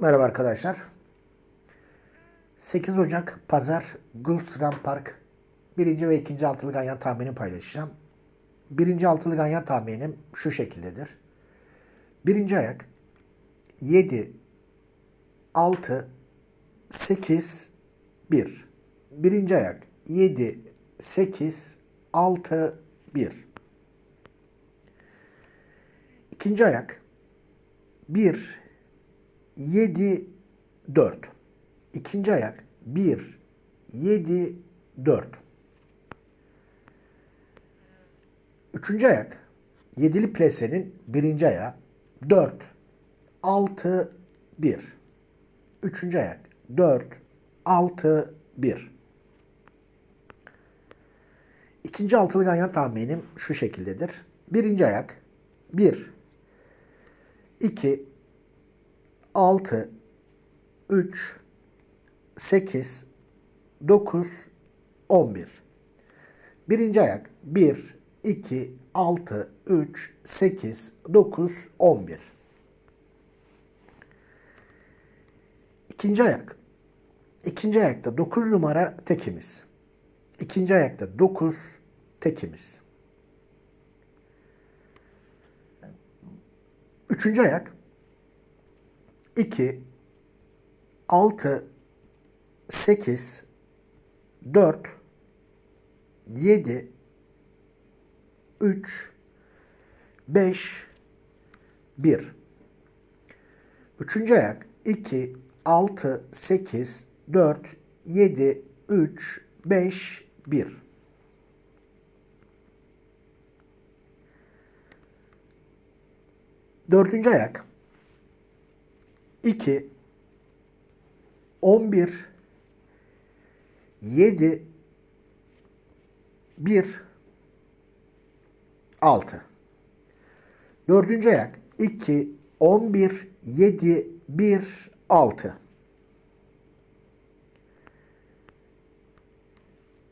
Merhaba arkadaşlar. 8 Ocak Pazar Gulfstream Park 1. ve 2. altılı ganyan tahmini paylaşacağım. 1. altılı ganyan tahminim şu şekildedir. 1. ayak 7 6 8 1. 1. ayak 7 8 6 1. İkinci ayak 1 7 4. İkinci ayak 1 7 4. Üçüncü ayak yedili plesenin birinci ayağı 4 6 1. Üçüncü ayak 4 6 1. İkinci altılı ganyan tahminim şu şekildedir. Birinci ayak 1 2 6 3 8 9 11 Birinci ayak 1 2 6 3 8 9 11 İkinci ayak İkinci ayakta 9 numara tekimiz. İkinci ayakta 9 tekimiz. Üçüncü ayak 2 6 8 4 7 3 5 1 Üçüncü ayak. 2 6 8 4 7 3 5 1 Dördüncü ayak 2 11 7 1 6 Dördüncü ayak 2 11 7 1 6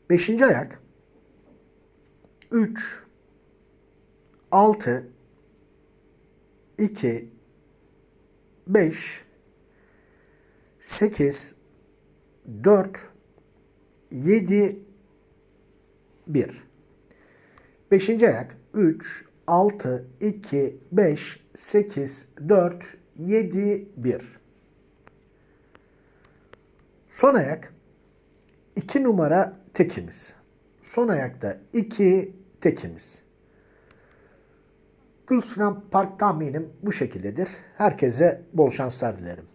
Beşinci ayak 3 6 2 5 8 4 7 1 Beşinci ayak 3 6 2 5 8 4 7 1 Son ayak 2 numara tekimiz. Son ayakta 2 tekimiz. Gülsüren Park tahminim bu şekildedir. Herkese bol şanslar dilerim.